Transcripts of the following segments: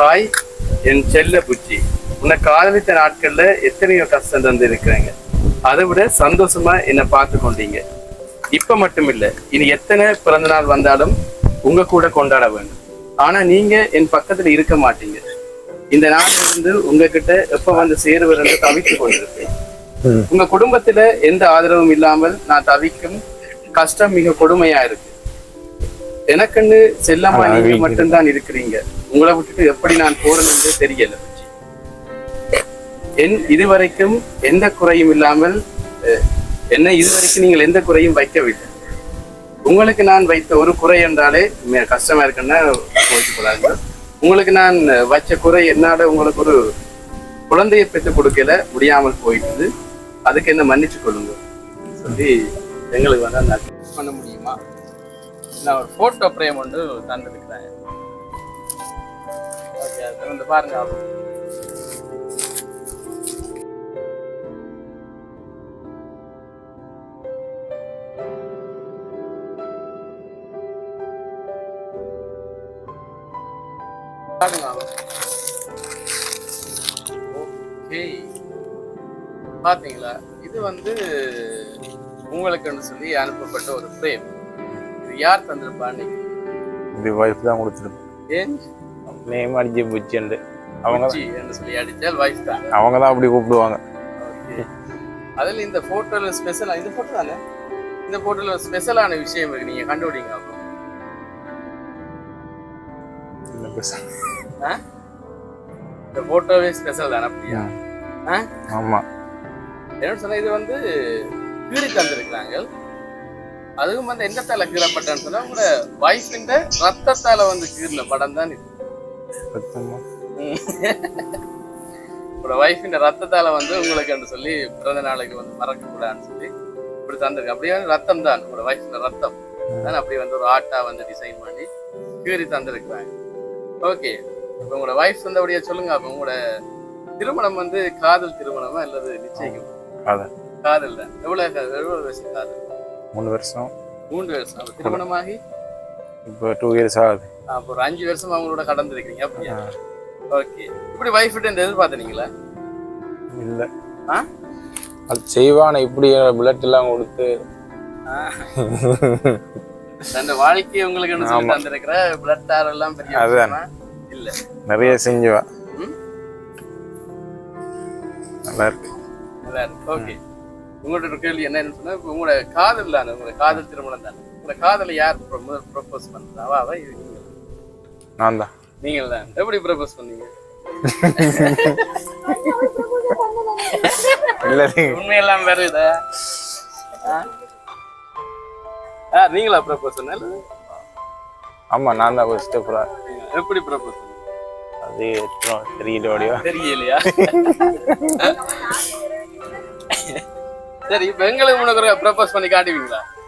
Hi என் செல்ல புச்சி உன்னை காதலித்த நாட்கள்ல எத்தனையோ கஷ்டம் தந்து இருக்கிறாங்க அதை விட சந்தோஷமா என்னை பார்த்து கொண்டீங்க. இப்ப மட்டும் இல்ல இனி எத்தனை பிறந்த நாள் வந்தாலும் உங்க கூட கொண்டாட வேண்டும். ஆனா நீங்க என் பக்கத்துல இருக்க மாட்டீங்க. இந்த நாள்ல இருந்து உங்ககிட்ட எப்ப வந்து சேருவது தவித்து கொண்டிருப்பேன். உங்க குடும்பத்துல எந்த ஆதரவும் இல்லாமல் நான் தவிக்கும் கஷ்டம் மிக கொடுமையா இருக்கு. எனக்குன்னு செல்லம்மா ஆனா, நீங்க மட்டும்தான் இருக்கிறீங்க. உங்களை விட்டுட்டு எப்படி நான் போறேன்னு தெரியல. என் இதுவரைக்கும் எந்த குறையும் இல்லாமல் என்னை என்ன இதுவரைக்கும் நீங்கள் எந்த குறையும் வைக்கவில்லை. உங்களுக்கு நான் வைத்த ஒரு குறை என்றாலே கஷ்டமா இருக்குன்னா போயிட்டு உங்களுக்கு நான் வச்ச குறை என்னால உங்களுக்கு ஒரு குழந்தையை பெற்று கொடுக்கல முடியாமல் போயிட்டுது. அதுக்கு என்ன மன்னிச்சு கொள்ளுங்க சொல்லி எங்களுக்கு வந்து பண்ண முடியுமா? நான் ஒரு போட்டோ பிரேம் ஒன்று தந்துருக்கிறேன். வந்து பாருங்க. ஓகே. பாத்தீங்களா? இது வந்து உங்களுக்குன்னு சொல்லி அனுப்பப்பட்ட ஒரு ஃப்ரேம் இது யார் தந்திருப்பான்னு இது வைஃப் தான் கொடுத்துருக்கு. ஏன்? நேம் அடிச்சு அவங்க புச்சி என்று சொல்லி அடித்தால் வாய்ஸ் தான். அவங்க தான் அப்படி கூப்பிடுவாங்க. அதில் இந்த ஃபோட்டோவில் ஸ்பெஷலாக இந்த ஃபோட்டோ தானே? இந்த ஃபோட்டோவில் ஸ்பெஷலான விஷயம் இருக்கு நீங்கள் கண்டுபிடிங்க அப்போ. இந்த ஃபோட்டோவே ஸ்பெஷல் தானே அப்படியா? ஆ? ஆமா. என்ன சொன்னா இது வந்து கீறி தந்திருக்கிறாங்க அதுவும் வந்து எந்த தால கீறப்பட்டன்னு சொன்னா உங்களோட வைஃபின் ரத்தத்தால வந்து கீறின படம் தான் இது. உங்களோட வைஃபின் ரத்தத்தால வந்து உங்களுக்கு சொல்லி பிறந்த நாளைக்கு வந்து மறக்க கூடாதுன்னு சொல்லி இப்படி தந்திருக்கு. அப்படியே ரத்தம் தான் உங்களோட வைஃபின் ரத்தம். தான் அப்படி வந்து ஒரு ஆட்டா வந்து டிசைன் பண்ணி கீறி தந்திருக்கிறாங்க. ஓகே இப்போ உங்களோட வைஃப் வந்து அப்படியே சொல்லுங்க. அப்போ உங்களோட திருமணம் வந்து காதல் திருமணமா அல்லது நிச்சயிக்கும்? காதல். காதல் தான். எவ்வளவு கா- எவ்வளவு வருஷம் காதல்? மூணு வருஷம். மூன்று வருஷம். திருமணமாகி? இப்போ டூ இயர்ஸ் ஆகுது. அப்போ ஒரு அஞ்சு வருஷம் அவங்களோட கடந்திருக்கீங்க அப்படியா? ஓகே. இப்படி வைஃப் கிட்ட இந்த எதிர்பார்த்தனீங்களா இல்லை. ஆ? அது செய்வான இப்படி பிளட் எல்லாம் கொடுத்து. அந்த வாழ்க்கையை உங்களுக்கு என்ன சொல்லி. தந்திருக்கிற? பிளட் ஆர் எல்லாம் பெரிய அதுதான். இல்ல. நிறைய செஞ்சுவா? நல்லா இருக்கு. நல்லா இருக்கு. ஓகே. உங்கள்ட்ட ஒரு கேள்வி என்னன்னு சொன்னா உங்களோட காதல் தானே உங்களோட காதல் திருமணம் தானே? உங்களோட காதலை யார் pro- முதல் ப்ரொபோஸ் பண்றா? அவ அவ இது நீங்க நான் தான். நீங்கள் தான். எப்படி ப்ரொபோஸ் பண்ணீங்க? இல்லை உண்மையெல்லாம் வேற இதா. ஆ? நீங்களா ப்ரொபோஸ் பண்ணல ஆமா நான் தான் ஃபர்ஸ்ட் எப்படி ப்ரொபோஸ் பண்ணீங்க? அது எத்தனை தெரியல ஓடியோ தெரியலையா? சரி இப்ப எங்களுக்கு உனக்கு ப்ரப்போஸ் பண்ணி காட்டுவீங்களா? வாங்கோ.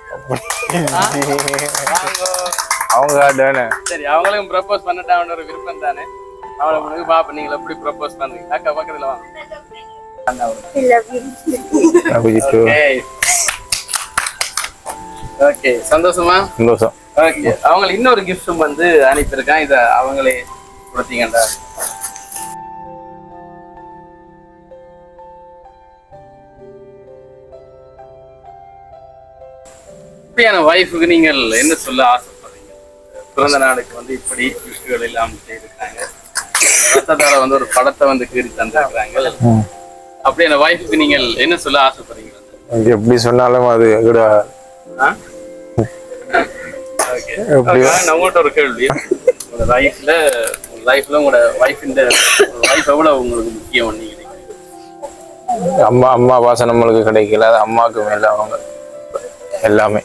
அவங்க காட்டுவேனே சரி அவங்களுக்கும் ப்ரப்போஸ் பண்ணட்டான்னு ஒரு விருப்பம் தானே? அவளை உனக்கு பாப்ப நீங்க எப்படி ப்ரப்போஸ் பண்றீங்க? அக்கா பக்கத்துல வாங்க. ஓகே சந்தோஷமா? சந்தோஷம். ஓகே அவங்களுக்கு இன்னொரு கிஃப்ட்டும் வந்து அனுப்பியிருக்கான். இத அவங்களே கொடுத்தீங்கடா இப்படியான வைஃபுக்கு நீங்கள் என்ன சொல்ல ஆசைப்படுறீங்க? பிறந்த நாளுக்கு வந்து இப்படி கிஃப்ட்கள் எல்லாம் செய்திருக்காங்க. ரத்தத்தால வந்து ஒரு படத்தை வந்து கீறி தந்திருக்கிறாங்க. அப்படியான வைஃபுக்கு நீங்கள் என்ன சொல்ல ஆசைப்படுறீங்க? எப்படி சொன்னாலும் அது கூட உங்கள்கிட்ட ஒரு கேள்வி. லைஃப்ல லைஃப்ல உங்களோட வைஃபின் வைஃப் எவ்வளவு உங்களுக்கு முக்கியம் நீங்க அம்மா அம்மா பாசம் நம்மளுக்கு கிடைக்கல. அது அம்மாவுக்கு மேல அவங்க. எல்லாமே.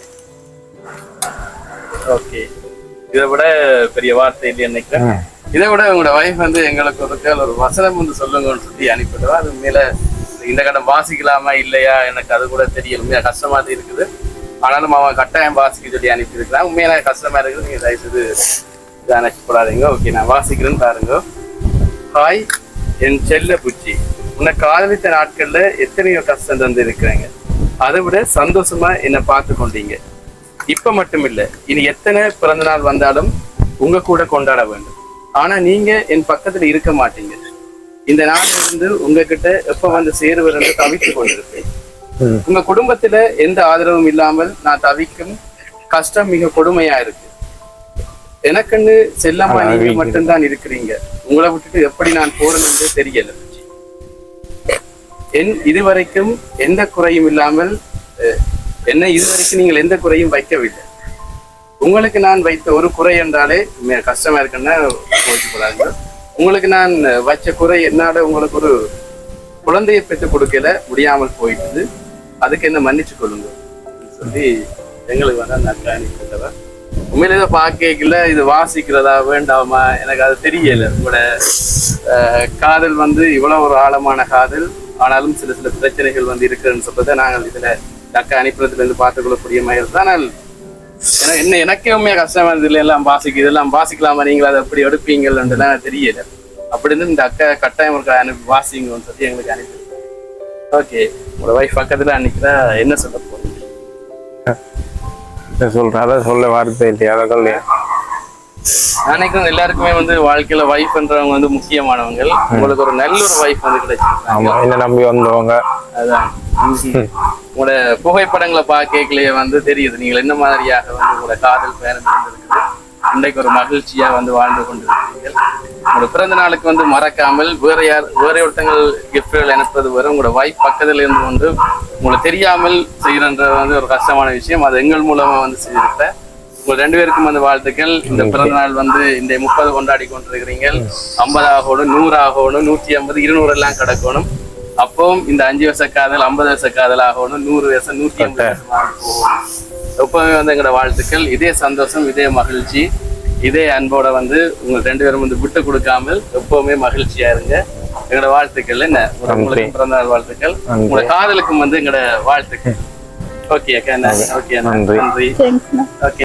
ஓகே. இதை விட பெரிய வார்த்தை இல்லையா நினைக்கிறேன். இதை விட உங்களோட வைஃப் வந்து எங்களுக்கு ஒரு ஒரு வசனம் வந்து சொல்லுங்கன்னு சொல்லி அனுப்பிடுவா அது மேல இந்த கடன் வாசிக்கலாமா இல்லையா எனக்கு அது கூட தெரியல. உண்மையா கஷ்டமா தான் இருக்குது. ஆனாலும் அவன் கட்டாயம் வாசிக்க சொல்லி அனுப்பியிருக்கிறான். உண்மையா எனக்கு கஷ்டமா இருக்குது. நீங்க தயவுசெய்து இதை அனுப்பிப்படாதீங்க ஓகே நான் வாசிக்கிறேன்னு பாருங்க. ஹாய் என் செல்ல புச்சி. உன்னை காதலித்த நாட்கள்ல எத்தனையோ கஷ்டம் தந்து இருக்கிறாங்க அதை விட சந்தோஷமா என்னை பார்த்து கொண்டீங்க இப்ப மட்டும் இல்ல இனி எத்தனை பிறந்த நாள் வந்தாலும் உங்க கூட கொண்டாட வேண்டும். ஆனா நீங்க என் பக்கத்துல இருக்க மாட்டீங்க. இந்த நாள் இருந்து உங்ககிட்ட எப்ப வந்து சேருவர் என்று தவித்துக் கொண்டிருப்பேன். உங்க குடும்பத்துல எந்த ஆதரவும் இல்லாமல் நான் தவிக்கும் கஷ்டம் மிக கொடுமையா இருக்கு. எனக்குன்னு செல்லம்மா நீங்க மட்டும்தான் இருக்கிறீங்க. உங்களை விட்டுட்டு எப்படி நான் போறேன்னு தெரியல. என் இதுவரைக்கும் எந்த குறையும் இல்லாமல் என்ன இதுவரைக்கும் நீங்கள் எந்த குறையும் வைக்கவில்லை. உங்களுக்கு நான் வைத்த ஒரு குறை என்றாலே கஷ்டமா இருக்குன்னா போய்க்கூடாதுங்க உங்களுக்கு நான் வச்ச குறை என்னால உங்களுக்கு ஒரு குழந்தையை பெற்றுக் கொடுக்கல முடியாமல் போயிட்டுது அதுக்கு என்ன மன்னிச்சு கொள்ளுங்க சொல்லி எங்களுக்கு வந்து நான் அக்கா உண்மையில இதை பார்க்கல இது வாசிக்கிறதா வேண்டாமா? எனக்கு அது தெரியல. உங்களோட காதல் வந்து இவ்வளவு ஒரு ஆழமான காதல். ஆனாலும் சில சில பிரச்சனைகள் வந்து இருக்குன்னு சொல்றதை நாங்கள் இதுல இந்த அக்கா அனுப்புறதுல இருந்து பார்த்துக்கொள்ளக்கூடிய மாதிரி தான் ஆனால் என்ன எனக்கே உண்மையா கஷ்டமா இருந்தது எல்லாம் வாசிக்கு இதெல்லாம் வாசிக்கலாமா? நீங்களா அதை எப்படி எடுப்பீங்கள்ன்றதுலாம் தெரியல. அப்படி இருந்து இந்த அக்கா கட்டாயம் ஒரு அனுப்பி வாசிங்கன்னு சொல்லி எங்களுக்கு அனுப்பி ஓகே உங்களோட ஒய்ஃப் பக்கத்துல அன்னைக்குதா என்ன சொல்ல போறீங்க? இதை சொல்றேன் அதை சொல்ல வார்த்தை இல்லையா? அதை சொல்லியா நினைக்கிறேன் எல்லாருக்குமே வந்து வாழ்க்கையில வைஃப்ன்றவங்க வந்து முக்கியமானவங்க உங்களுக்கு ஒரு நல்ல ஒரு வைஃப் வந்து கிடைச்சிருக்காங்க. ஆமா என்ன நம்பி வந்தவங்க. அதான். உங்களோட புகைப்படங்களை பார்க்கலையே வந்து தெரியுது. நீங்கள் என்ன மாதிரியாக வந்து உங்களோட காதல் பயணம் இருந்திருக்குது? இன்றைக்கு ஒரு மகிழ்ச்சியா வந்து வாழ்ந்து கொண்டிருக்கிறீர்கள். உங்களோட பிறந்த நாளுக்கு வந்து மறக்காமல் வேற யார் வேற ஒருத்தங்கள் கிஃப்ட்கள் அனுப்புறது வரை உங்களோட வைஃப் பக்கத்துல இருந்து கொண்டு உங்களை தெரியாமல் செய்யறன்றது வந்து ஒரு கஷ்டமான விஷயம். அது எங்கள் மூலமா வந்து செய்திருக்கிறேன் உங்க ரெண்டு பேருக்கும் வந்து வாழ்த்துக்கள். இந்த பிறந்த நாள் வந்து இந்த முப்பது கொண்டாடி கொண்டிருக்கிறீங்க ஐம்பது ஆகணும் நூறு ஆகணும் நூற்றி ஐம்பது இருநூறு எல்லாம் கிடக்கணும். அப்பவும் இந்த அஞ்சு வருஷ காதல் ஐம்பது வருஷ காதல் ஆகணும். நூறு வருஷம் நூற்றி ஐம்பது வருஷம் எப்பவுமே வந்து எங்களோட வாழ்த்துக்கள். இதே சந்தோஷம் இதே மகிழ்ச்சி. இதே அன்போட வந்து உங்க ரெண்டு பேரும் வந்து விட்டு கொடுக்காமல் எப்பவுமே மகிழ்ச்சியா இருங்க. எங்களோட வாழ்த்துக்கள் என்ன? உங்களுக்கு பிறந்த நாள் வாழ்த்துக்கள். உங்களோட காதலுக்கும் வந்து எங்களோட வாழ்த்துக்கள். ஓகே அக்கா ஓகே நன்றி. ஓகே.